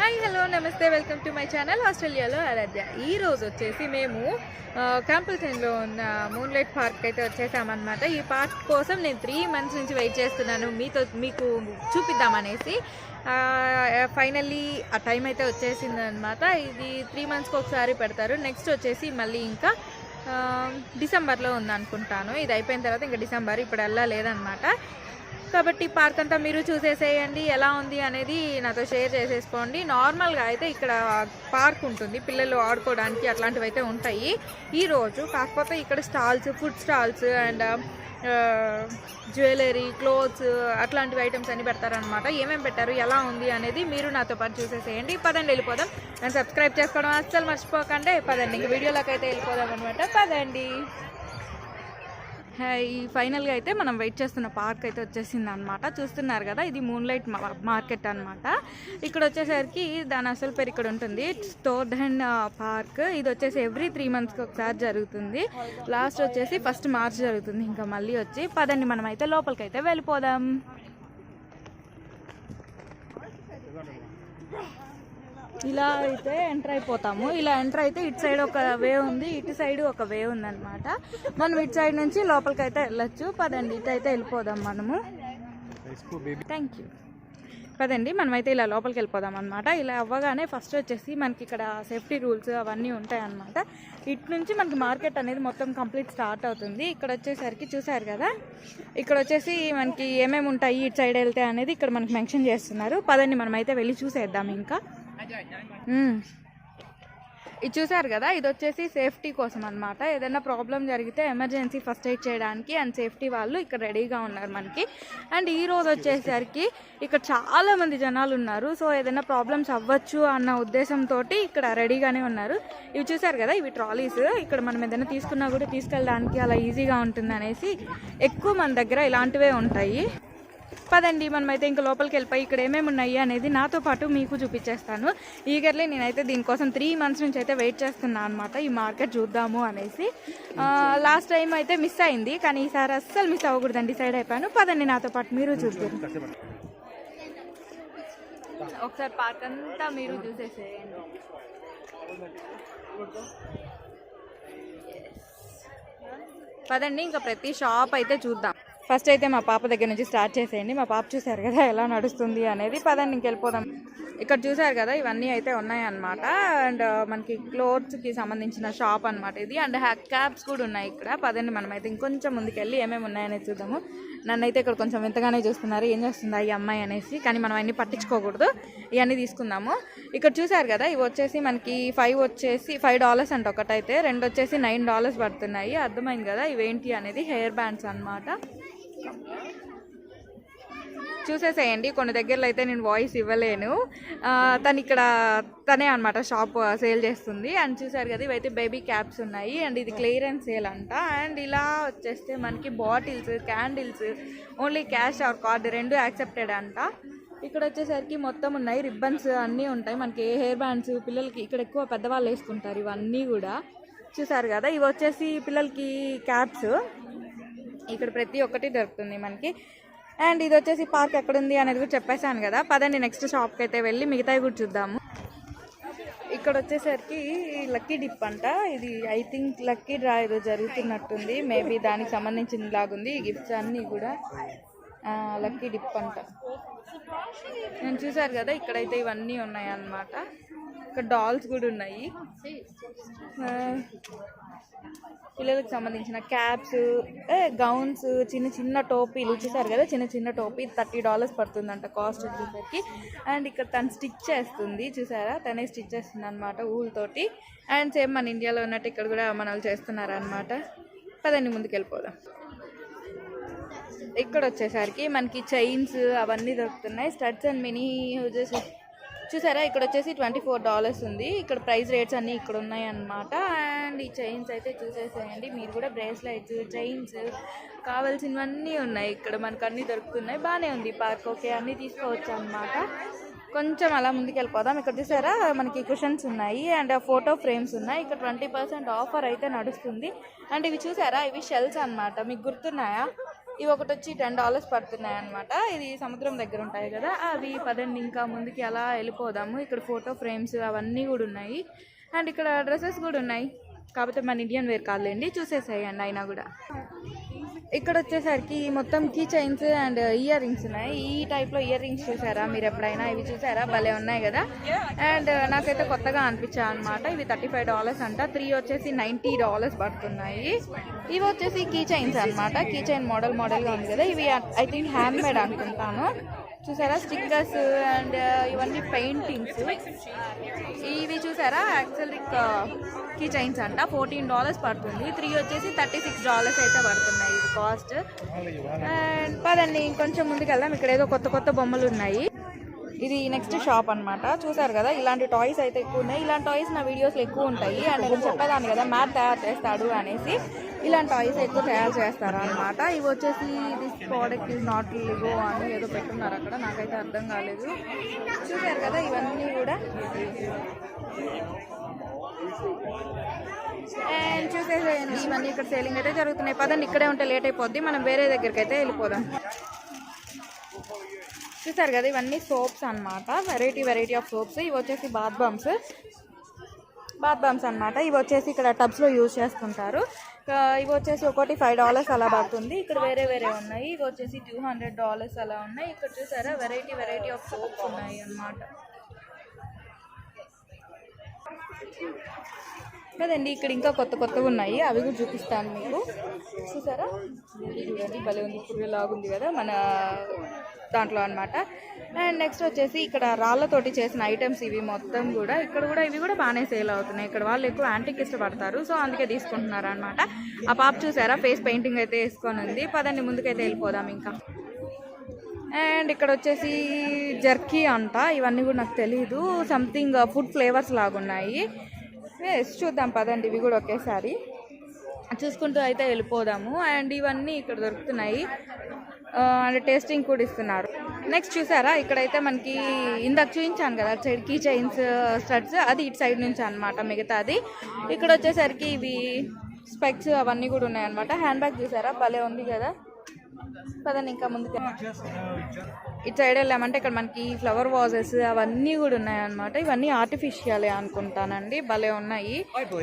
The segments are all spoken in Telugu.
హాయ్ హలో నమస్తే వెల్కమ్ టు మై ఛానల్ ఆస్ట్రేలియాలో ఆరాధ్య. ఈ రోజు వచ్చేసి మేము క్యాంపుల్టన్లో ఉన్న మూన్లైట్ పార్క్ అయితే వచ్చేసామన్నమాట. ఈ పార్క్ కోసం నేను త్రీ మంత్స్ నుంచి వెయిట్ చేస్తున్నాను. మీతో మీకు చూపిద్దామనేసి ఫైనల్లీ ఆ టైం అయితే వచ్చేసింది అనమాట ఇది త్రీ మంత్స్కి ఒకసారి పెడతారు. నెక్స్ట్ వచ్చేసి మళ్ళీ ఇంకా డిసెంబర్లో ఉందనుకుంటాను. ఇది అయిపోయిన తర్వాత ఇంకా డిసెంబర్ ఇప్పుడు వెళ్ళా లేదనమాట కాబట్టి పార్క్ అంతా మీరు చూసేసేయండి ఎలా ఉంది అనేది నాతో షేర్ చేసేసుకోండి. నార్మల్గా అయితే ఇక్కడ పార్క్ ఉంటుంది పిల్లలు ఆడుకోవడానికి అట్లాంటివి అయితే ఉంటాయి. ఈరోజు కాకపోతే ఇక్కడ stalls food stalls and jewellery clothes అట్లాంటివి ఐటమ్స్ అన్ని పెడతారనమాట ఏమేమి పెట్టారు ఎలా ఉంది అనేది మీరు నాతో పాటు చూసేసేయండి. పదండి వెళ్ళిపోదాం. అండ్ సబ్స్క్రైబ్ చేసుకోవడం అస్సలు మర్చిపోకండి. పదండి ఇంక వీడియోలోకి అయితే వెళ్ళిపోదాం అనమాట పదండి. ఫైనల్గా అయితే మనం వెయిట్ చేస్తున్న పార్క్ అయితే వచ్చేసింది అనమాట చూస్తున్నారు కదా ఇది మూన్ లైట్ మార్కెట్ అనమాట ఇక్కడ వచ్చేసరికి దాని అసలు పేరు ఇక్కడ ఉంటుంది స్టోర్ అండ్ పార్క్ ఇది వచ్చేసి ఎవ్రీ త్రీ మంత్స్కి ఒకసారి జరుగుతుంది. లాస్ట్ వచ్చేసి ఫస్ట్ మార్చ్ జరుగుతుంది ఇంకా మళ్ళీ వచ్చి పదండి మనం అయితే లోపలికి అయితే వెళ్ళిపోదాం. ఇలా అయితే ఎంటర్ అయిపోతాము. ఇలా ఎంటర్ అయితే ఇటు సైడ్ ఒక వే ఉంది ఇటు సైడ్ ఒక వే ఉందన్నమాట. మనం ఇటు సైడ్ నుంచి లోపలికి అయితే వెళ్ళొచ్చు. పదండి ఇటు అయితే వెళ్ళిపోదాం మనము. థ్యాంక్ యూ పదండి మనమైతే ఇలా లోపలికి వెళ్ళిపోదాం అనమాట ఇలా అవ్వగానే ఫస్ట్ వచ్చేసి మనకి ఇక్కడ సేఫ్టీ రూల్స్ అవన్నీ ఉంటాయన్నమాట. ఇటు నుంచి మనకి మార్కెట్ అనేది మొత్తం కంప్లీట్ స్టార్ట్ అవుతుంది. ఇక్కడ వచ్చేసరికి చూసారు కదా? ఇక్కడ వచ్చేసి మనకి ఏమేమి ఉంటాయి ఇటు సైడ్ వెళ్తే అనేది ఇక్కడ మనకి మెన్షన్ చేస్తున్నారు. పదండి మనమైతే వెళ్ళి చూసేద్దాం ఇంకా. ఇది చూసారు కదా? ఇది వచ్చేసి సేఫ్టీ కోసం అనమాట ఏదైనా ప్రాబ్లం జరిగితే ఎమర్జెన్సీ ఫస్ట్ ఎయిడ్ చేయడానికి అండ్ సేఫ్టీ వాళ్ళు ఇక్కడ రెడీగా ఉన్నారు మనకి. అండ్ ఈ రోజు వచ్చేసరికి ఇక్కడ చాలామంది జనాలు ఉన్నారు. సో ఏదైనా ప్రాబ్లమ్స్ అవ్వచ్చు అన్న ఉద్దేశంతో ఇక్కడ రెడీగానే ఉన్నారు. ఇవి చూసారు కదా? ఇవి ట్రాలీస్. ఇక్కడ మనం ఏదైనా తీసుకున్నా కూడా తీసుకెళ్ళడానికి అలా ఈజీగా ఉంటుంది అనేసి ఎక్కువ మన దగ్గర ఇలాంటివే ఉంటాయి. పదండి మనమైతే ఇంకా లోపలికి వెళ్ళిపోయి ఇక్కడ ఏమేమి ఉన్నాయి అనేది నాతో పాటు మీకు చూపించేస్తాను. ఈగర్లీ నేనైతే దీనికోసం త్రీ మంత్స్ నుంచి అయితే వెయిట్ చేస్తున్నాను అనమాట ఈ మార్కెట్ చూద్దాము అనేసి. లాస్ట్ టైం అయితే మిస్ అయింది కానీ ఈసారి అస్సలు మిస్ అవ్వకూడదండి డిసైడ్ అయిపోయాను. పదండి నాతో పాటు మీరు చూద్దాం ఒకసారి పార్క్ అంతా మీరు చూసేసేయండి. పదండి ఇంకా ప్రతి షాప్ అయితే చూద్దాం. ఫస్ట్ అయితే మా పాప దగ్గర నుంచి స్టార్ట్ చేసేయండి. మా పాప చూసారు కదా ఎలా నడుస్తుంది అనేది. పదండి ఇంకెళ్ళిపోదాం ఇక్కడ చూసారు కదా ఇవన్నీ అయితే ఉన్నాయన్నమాట. అండ్ మనకి క్లోత్స్కి సంబంధించిన షాప్ అన్నమాట ఇది. అండ్ క్యాబ్స్ కూడా ఉన్నాయి ఇక్కడ. పదండి మనం అయితే ఇంకొంచెం ముందుకెళ్ళి ఏమేమి ఉన్నాయనేది చూద్దాము. నన్ను అయితే ఇక్కడ కొంచెం వింతగానే చూస్తున్నారు ఏం చేస్తుందా ఈ అమ్మాయి అనేసి. కానీ మనం అన్ని పట్టించుకోకూడదు. ఇవన్నీ తీసుకుందాము. ఇక్కడ చూసారు కదా ఇవి వచ్చేసి మనకి ఫైవ్ వచ్చేసి ఫైవ్ డాలర్స్ అంట ఒకటైతే. రెండు వచ్చేసి నైన్ డాలర్స్ పడుతున్నాయి. అర్థమైంది కదా ఇవేంటి అనేది హెయిర్ బ్యాండ్స్ అన్నమాట. చూసేసేయండి కొన్ని దగ్గరలో అయితే నేను వాయిస్ ఇవ్వలేను. తను ఇక్కడ తనే అనమాట షాప్ సేల్ చేస్తుంది. అండ్ చూసారు కదా ఇవైతే బేబీ క్యాప్స్ ఉన్నాయి. అండ్ ఇది క్లియరెన్స్ సేల్ అంట. అండ్ ఇలా వచ్చేస్తే మనకి bottles candles only cash or card రెండు యాక్సెప్టెడ్ అంట. ఇక్కడ వచ్చేసరికి మొత్తం ఉన్నాయి. రిబ్బన్స్ అన్నీ ఉంటాయి. మనకి హెయిర్ బ్యాండ్స్ పిల్లలకి ఇక్కడ ఎక్కువ పెద్దవాళ్ళు వేసుకుంటారు ఇవన్నీ కూడా. చూసారు కదా ఇవి వచ్చేసి పిల్లలకి క్యాప్స్ ఇక్కడ ప్రతి ఒక్కటి దొరుకుతుంది మనకి. అండ్ ఇది వచ్చేసి పార్క్ ఎక్కడుంది అనేది కూడా చెప్పేశాను కదా. పదండి నెక్స్ట్ షాప్కి అయితే వెళ్ళి మిగతావి కూడా చూద్దాము. ఇక్కడ వచ్చేసరికి లక్కీ డిప్ అంట. ఇది ఐ థింక్ లక్కీ డ్రా ఏదో జరుగుతున్నట్టుంది. మేబీ దానికి సంబంధించిన లాగుంది ఈ గిఫ్ట్స్ అన్నీ కూడా లక్కీ డిప్ అంట. నేను చూసారు కదా ఇక్కడైతే ఇవన్నీ ఉన్నాయి అన్నమాట ఇక్కడ డాల్స్ కూడా ఉన్నాయి. ఆ, పిల్లలకు సంబంధించిన క్యాప్స్ గౌన్స్ చిన్న చిన్న టోపీలు చూసారు కదా చిన్న చిన్న టోపీ థర్టీ డాలర్స్ పడుతుందంట కాస్ట్ వచ్చేసరికి. అండ్ ఇక్కడ తను స్టిచ్ చేస్తుంది చూసారా? తనే స్టిచ్ చేస్తుంది అనమాట ఊళ్ళతోటి. అండ్ సేమ్ మన ఇండియాలో ఉన్నట్టు ఇక్కడ కూడా మన వాళ్ళు చేస్తున్నారు అనమాట పదండి ముందుకు వెళ్ళిపోదాం ఇక్కడ వచ్చేసరికి మనకి చైన్స్ అవన్నీ దొరుకుతున్నాయి. స్టడ్స్ అండ్ మినీ యూజెస్ చూసారా? ఇక్కడ వచ్చేసి ట్వంటీ ఫోర్ డాలర్స్ ఉంది. ఇక్కడ ప్రైస్ రేట్స్ అన్నీ ఇక్కడ ఉన్నాయి అన్నమాట అండ్ ఈ చైన్స్ అయితే చూసేసేయండి. మీరు కూడా బ్రేస్లెట్స్ చైన్స్ కావాల్సినవన్నీ ఉన్నాయి. ఇక్కడ మనకు అన్నీ దొరుకుతున్నాయి. బాగానే ఉంది పార్క్. ఓకే అన్నీ తీసుకోవచ్చు అన్నమాట కొంచెం అలా ముందుకు వెళ్ళిపోదాం ఇక్కడ చూసారా? మనకి కుషన్స్ ఉన్నాయి. అండ్ ఫోటో ఫ్రేమ్స్ ఉన్నాయి. ఇక్కడ ట్వంటీ పర్సెంట్ ఆఫర్ అయితే నడుస్తుంది. అండ్ ఇవి చూసారా? ఇవి షెల్స్ అన్నమాట. మీకు గుర్తున్నాయా? ఇవి ఒకటి వచ్చి టెన్ డాలర్స్ పడుతున్నాయి అనమాట ఇది సముద్రం దగ్గర ఉంటాయి కదా. అవి పదండి ఇంకా ముందుకి అలా వెళ్ళిపోదాము. ఇక్కడ ఫోటో ఫ్రేమ్స్ అవన్నీ కూడా ఉన్నాయి. అండ్ ఇక్కడ డ్రెస్సెస్ కూడా ఉన్నాయి. కాకపోతే మన ఇండియన్ వేర్ కాదులేండి చూసేసేయండి అయినా కూడా. ఇక్కడ వచ్చేసరికి మొత్తం key chains and earrings ఉన్నాయి. ఈ టైప్లో ఇయర్ రింగ్స్ చూసారా మీరు ఎప్పుడైనా? ఇవి చూసారా? భలే ఉన్నాయి కదా? అండ్ uh, నాకైతే కొత్తగా అనిపించాయి అనమాట ఇవి థర్టీ ఫైవ్ డాలర్స్ అంట. త్రీ వచ్చేసి నైంటీ డాలర్స్ పడుతున్నాయి. ఇవి వచ్చేసి కీ చైన్స్ అనమాట కీ చైన్ మోడల్ మోడల్గా ఉంది కదా. ఇవి ఐ థింక్ హ్యాండ్ మేడ్ అనుకుంటాను. చూసారా స్టిక్కర్స్ అండ్ uh, ఇవన్నీ పెయింటింగ్స్. ఇవి చూసారా? యాక్చువల్ కీ uh, చైన్స్ అంట. ఫోర్టీన్ డాలర్స్ పడుతుంది. త్రీ వచ్చేసి థర్టీ సిక్స్ డాలర్స్ అయితే పడుతున్నాయి ఇది కాస్ట్. అండ్ పదండి ఇంకొంచెం ముందుకు వెళ్దాం ఇక్కడ ఏదో కొత్త కొత్త బొమ్మలు ఉన్నాయి. ఇది నెక్స్ట్ షాప్ అన్నమాట. చూసారు కదా ఇలాంటి టాయ్స్ అయితే ఎక్కువ ఉన్నాయి. ఇలాంటి టాయ్స్ నా వీడియోస్లో ఎక్కువ ఉంటాయి. అండ్ నేను చెప్పేదాన్ని కదా మ్యాట్ తయారు చేస్తాడు అనేసి ఇలాంటి టాయ్స్ ఎక్కువ తయారు చేస్తారు అనమాట ఇవి వచ్చేసి this product is not Lego అని ఏదో పెట్టున్నారు అక్కడ. నాకైతే అర్థం కాలేదు. చూసారు కదా ఇవన్నీ కూడా. అండ్ చూసేసేయండి. ఇవన్నీ ఇక్కడ సేలింగ్ అయితే జరుగుతున్నాయి. పదండి ఇక్కడే ఉంటే లేట్ అయిపోద్ది. మనం వేరే దగ్గరికి అయితే వెళ్ళిపోదాం. చూసారు కదా ఇవన్నీ సోప్స్ అన్నమాట. వెరైటీ వెరైటీ ఆఫ్ సోప్స్ ఇవి వచ్చేసి బాత్ బామ్స్ బాత్ బామ్స్ అనమాట ఇవి వచ్చేసి ఇక్కడ టబ్స్లో యూజ్ చేస్తుంటారు. ఇవి వచ్చేసి ఒకటి ఫైవ్ డాలర్స్ అలా పడుతుంది. ఇక్కడ వేరే వేరే ఉన్నాయి. ఇవి వచ్చేసి టూ హండ్రెడ్ డాలర్స్ అలా ఉన్నాయి. ఇక్కడ చూసారా వెరైటీ వెరైటీ ఆఫ్ సోప్స్ ఉన్నాయి అన్నమాట. కదండి ఇక్కడ ఇంకా కొత్త కొత్తవి ఉన్నాయి. అవి కూడా చూపిస్తాను మీకు. చూసారా? చూడండి భలే ఉంది పుర్రెలాగా కదా మన దాంట్లో అన్నమాట. అండ్ నెక్స్ట్ వచ్చేసి ఇక్కడ రాళ్ళతోటి చేసిన ఐటమ్స్ ఇవి మొత్తం కూడా ఇక్కడ కూడా ఇవి కూడా బాగానే సేల్ అవుతున్నాయి. ఇక్కడ వాళ్ళు ఎక్కువ యాంటిక్ ఇష్టపడతారు సో అందుకే తీసుకుంటున్నారు అనమాట ఆ పాప చూసారా? ఫేస్ పెయింటింగ్ అయితే వేసుకొని ఉంది. పదండి ముందుకైతే వెళ్ళిపోదాం ఇంకా. అండ్ ఇక్కడ వచ్చేసి జర్కీ అంట. ఇవన్నీ కూడా నాకు తెలియదు సంథింగ్ ఫుడ్ ఫ్లేవర్స్ లాగా ఉన్నాయి ఎస్ చూద్దాం పదండి ఇవి కూడా ఒకేసారి. చూసుకుంటూ అయితే వెళ్ళిపోదాము. అండ్ ఇవన్నీ ఇక్కడ దొరుకుతున్నాయి. అండ్ టేస్టింగ్ కూడా ఇస్తున్నారు. నెక్స్ట్ చూసారా? ఇక్కడైతే మనకి ఇందాక చూపించాను కదా అటు సైడ్ కీ చైన్స్ స్టడ్స్ అది ఇటు సైడ్ నుంచి అనమాట మిగతాది. ఇక్కడ వచ్చేసరికి ఇవి స్పెక్స్ అవన్నీ కూడా ఉన్నాయన్నమాట. హ్యాండ్ బ్యాగ్ చూసారా? భలే ఉంది కదా. పదండి ఇంకా ముందుకు ఇటు సైడ్ వెళ్ళామంటే ఇక్కడ మనకి ఫ్లవర్ వాజెస్ అవన్నీ కూడా ఉన్నాయి అనమాట ఇవన్నీ ఆర్టిఫిషియల్ అనుకుంటానండి. భలే ఉన్నాయి.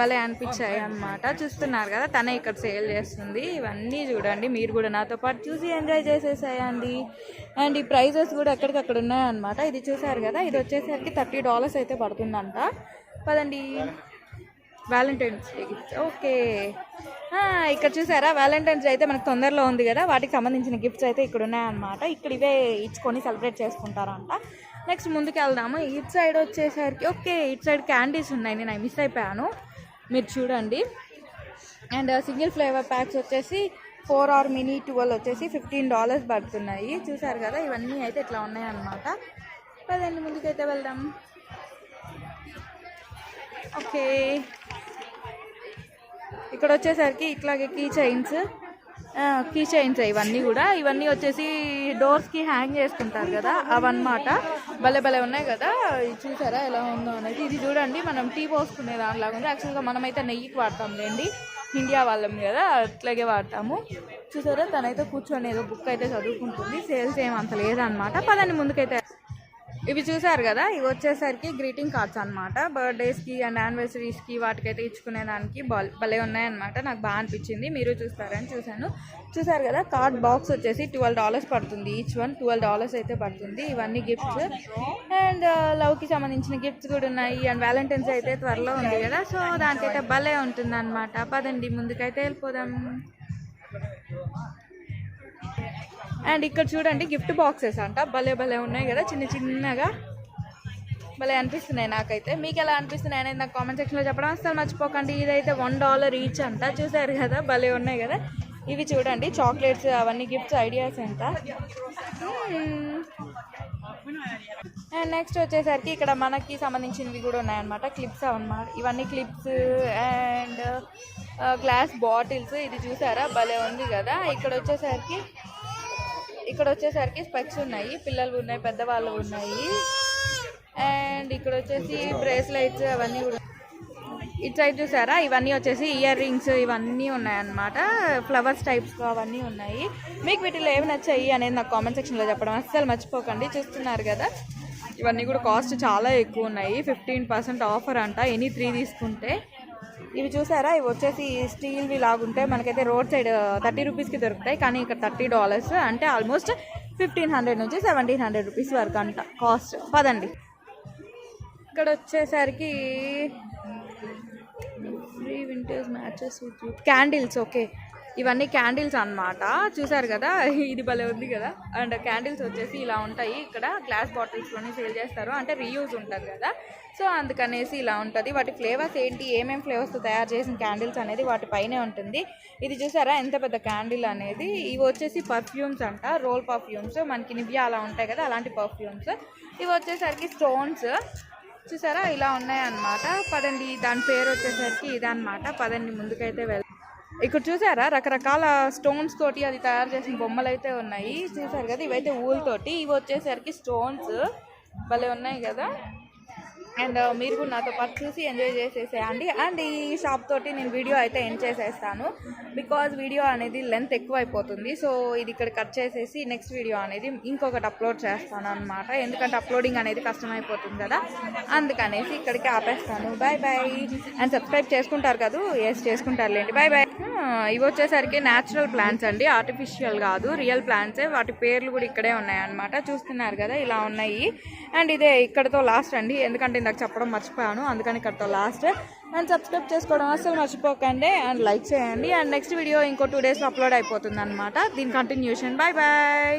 భలే అనిపించాయి అన్నమాట. చూస్తున్నారు కదా తనే ఇక్కడ సేల్ చేస్తుంది. ఇవన్నీ చూడండి మీరు కూడా నాతో పాటు చూసి ఎంజాయ్ చేసేసేయండి. అండ్ ఈ ప్రైజెస్ కూడా ఎక్కడికక్కడ ఉన్నాయన్నమాట. ఇది చూసారు కదా ఇది వచ్చేసరికి థర్టీ డాలర్స్ అయితే పడుతుందంట. పదండి. వ్యాలంటైన్స్ డే గిఫ్ట్ ఓకే ఇక్కడ చూసారా? వ్యాలంటైన్స్ డే అయితే మనకు తొందరలో ఉంది కదా? వాటికి సంబంధించిన గిఫ్ట్స్ అయితే ఇక్కడ ఉన్నాయన్నమాట. ఇక్కడ ఇవే ఇచ్చుకొని సెలబ్రేట్ చేసుకుంటారంట. నెక్స్ట్ ముందుకు వెళ్దాము. ఇటు సైడ్ వచ్చేసరికి ఓకే ఇటు సైడ్ క్యాండీస్ ఉన్నాయి. నేను మిస్ అయిపోయాను. మీరు చూడండి. అండ్ సింగిల్ ఫ్లేవర్ ప్యాక్స్ వచ్చేసి ఫోర్ ఆర్ మినీ ట్వెల్వ్ వచ్చేసి ఫిఫ్టీన్ డాలర్స్ పడుతున్నాయి. చూసారు కదా? ఇవన్నీ అయితే ఇట్లా ఉన్నాయన్నమాట. పదండి ముందుకైతే వెళ్దాం. ఓకే ఇక్కడ వచ్చేసరికి ఇట్లాగే కీ చైన్స్ కీ చైన్స్ ఇవన్నీ కూడా. ఇవన్నీ వచ్చేసి డోర్స్కి హ్యాంగ్ చేసుకుంటారు కదా అవన్నమాట. భలే భలే ఉన్నాయి కదా. ఇది చూసారా ఎలా ఉందో అనేది. ఇది చూడండి మనం టీ పోసుకునే దానిలాగా ఉంది. యాక్చువల్గా మనమైతే నెయ్యికి వాడతాం లేండి. ఇండియా వాళ్ళం కదా అట్లాగే వాడతాము. చూసారా? తనైతే కూర్చొని ఏదో బుక్ అయితే చదువుకుంటుంది. సేల్స్ ఏం అంత లేదనమాట పదండి ముందుకైతే ఇవి చూసారు కదా? ఇవి వచ్చేసరికి గ్రీటింగ్ కార్డ్స్ అనమాట బర్త్డేస్కి అండ్ యానివర్సరీస్కి వాటికైతే ఇచ్చుకునేదానికి బల్ భలే ఉన్నాయన్నమాట. నాకు బాగా అనిపించింది. మీరు చూస్తారని చూశాను. చూసారు కదా? కార్డ్ బాక్స్ వచ్చేసి ట్వెల్వ్ డాలర్స్ పడుతుంది. ఈచ్ వన్ ట్వెల్వ్ డాలర్స్ అయితే పడుతుంది. ఇవన్నీ గిఫ్ట్స్ అండ్ లవ్కి సంబంధించిన గిఫ్ట్స్ కూడా ఉన్నాయి. అండ్ వ్యాలంటైన్స్ అయితే త్వరలో ఉంది కదా? సో దానికైతే భలే ఉంటుంది అనమాట పదండి ముందుకైతే వెళ్ళిపోదాం. అండ్ ఇక్కడ చూడండి గిఫ్ట్ బాక్సెస్ అంట. భలే భలే ఉన్నాయి కదా చిన్న చిన్నగా. భలే అనిపిస్తున్నాయి నాకైతే. మీకు ఎలా అనిపిస్తున్నాయి అనేది నాకు కామెంట్ సెక్షన్లో చెప్పడం. అసలు మర్చిపోకండి. ఇదైతే వన్ డాలర్ ఈచ్ అంట. చూసారు కదా భలే ఉన్నాయి కదా. ఇవి చూడండి చాక్లెట్స్ అవన్నీ గిఫ్ట్స్ ఐడియాస్ అంట అండ్ నెక్స్ట్ వచ్చేసరికి ఇక్కడ మనకి సంబంధించినవి కూడా ఉన్నాయన్నమాట. క్లిప్స్ అవన్నమాట ఇవన్నీ క్లిప్స్ అండ్ గ్లాస్ బాటిల్స్ ఇది చూసారా? భలే ఉంది కదా. ఇక్కడ వచ్చేసరికి ఇక్కడ వచ్చేసరికి స్పెక్స్ ఉన్నాయి పిల్లలు ఉన్నాయి పెద్దవాళ్ళు ఉన్నాయి. అండ్ ఇక్కడ వచ్చేసి బ్రేస్లైట్స్ అవన్నీ కూడా ఇటు సైడ్ చూసారా? ఇవన్నీ వచ్చేసి ఇయర్ రింగ్స్ ఇవన్నీ ఉన్నాయన్నమాట. ఫ్లవర్స్ టైప్స్ అవన్నీ ఉన్నాయి. మీకు వీటిలో ఏమి నచ్చాయి అనేది నాకు కామెంట్ సెక్షన్లో చెప్పడం అస్సలు మర్చిపోకండి. చూస్తున్నారు కదా? ఇవన్నీ కూడా కాస్ట్ చాలా ఎక్కువ ఉన్నాయి. ఫిఫ్టీన్ పర్సెంట్ ఆఫర్ అంట. ఎనీ త్రీ తీసుకుంటే ఇవి చూసారా? ఇవి వచ్చేసి స్టీల్వి లాగుంటే మనకైతే రోడ్ సైడ్ థర్టీ రూపీస్కి దొరుకుతాయి. కానీ ఇక్కడ థర్టీ డాలర్స్ అంటే ఆల్మోస్ట్ ఫిఫ్టీన్ హండ్రెడ్ నుంచి సెవెంటీన్ హండ్రెడ్ రూపీస్ వరకు అంట కాస్ట్ పదండి. ఇక్కడ వచ్చేసరికి free vintage matches candles okay ఇవన్నీ క్యాండిల్స్ అన్నమాట. చూసారు కదా? ఇది భలే ఉంది కదా? అండ్ క్యాండిల్స్ వచ్చేసి ఇలా ఉంటాయి. ఇక్కడ గ్లాస్ బాటిల్స్లోనే సేల్ చేస్తారు. అంటే రీయూజ్ ఉంటుంది కదా? సో అందుకనేసి ఇలా ఉంటుంది. వాటి ఫ్లేవర్స్ ఏంటి? ఏమేమి ఫ్లేవర్స్తో తయారు చేసిన క్యాండిల్స్ అనేది వాటి పైనే ఉంటుంది. ఇది చూసారా? ఎంత పెద్ద క్యాండిల్ అనేది. ఇవి వచ్చేసి పర్ఫ్యూమ్స్ అంట. Role perfumes. మనకి నివ్యా అలా ఉంటాయి కదా? అలాంటి పర్ఫ్యూమ్స్. ఇవి వచ్చేసరికి స్టోన్స్. చూసారా? ఇలా ఉన్నాయన్నమాట. పదండి దాని పేరు వచ్చేసరికి ఇదన్నమాట. పదండి ముందుకైతే వెళ్ ఇక్కడ చూసారా? రకరకాల స్టోన్స్ తోటి అది తయారు చేసిన బొమ్మలు అయితే ఉన్నాయి. చూసారు కదా? ఇవైతే ఊల్ తోటి ఇవి వచ్చేసరికి స్టోన్స్ భలే ఉన్నాయి కదా? అండ్ మీరు కూడా నాతో పాటు చూసి ఎంజాయ్ చేసేసేయండి. అండ్ ఈ షాప్ తోటి నేను వీడియో అయితే ఎండ్ చేసేస్తాను. బికాజ్ వీడియో అనేది లెంత్ ఎక్కువ అయిపోతుంది సో ఇది ఇక్కడ కట్ చేసేసి నెక్స్ట్ వీడియో అనేది ఇంకొకటి అప్లోడ్ చేస్తాను అనమాట ఎందుకంటే అప్లోడింగ్ అనేది కష్టమైపోతుంది కదా. అందుకనేసి ఇక్కడికి ఆపేస్తాను. బాయ్ బాయ్ అండ్ సబ్స్క్రైబ్ చేసుకుంటారు కదా? ఎస్ చేసుకుంటారులేండి. బాయ్ బాయ్ ఇవి వచ్చేసరికి న్యాచురల్ ప్లాంట్స్ అండి. ఆర్టిఫిషియల్ కాదు. రియల్ ప్లాంట్సే వాటి పేర్లు కూడా ఇక్కడే ఉన్నాయన్నమాట. చూస్తున్నారు కదా ఇలా ఉన్నాయి. అండ్ ఇదే ఇక్కడతో లాస్ట్ అండి. ఎందుకంటే ఇందాక చెప్పడం మర్చిపోయాను అందుకని ఇక్కడతో లాస్ట్ అండ్ సబ్స్క్రైబ్ చేసుకోవడం అసలు మర్చిపోకండి. అండ్ లైక్ చేయండి. అండ్ నెక్స్ట్ వీడియో ఇంకో టూ డేస్లో అప్లోడ్ అయిపోతుంది అనమాట దీని కంటిన్యూషన్ బాయ్ బాయ్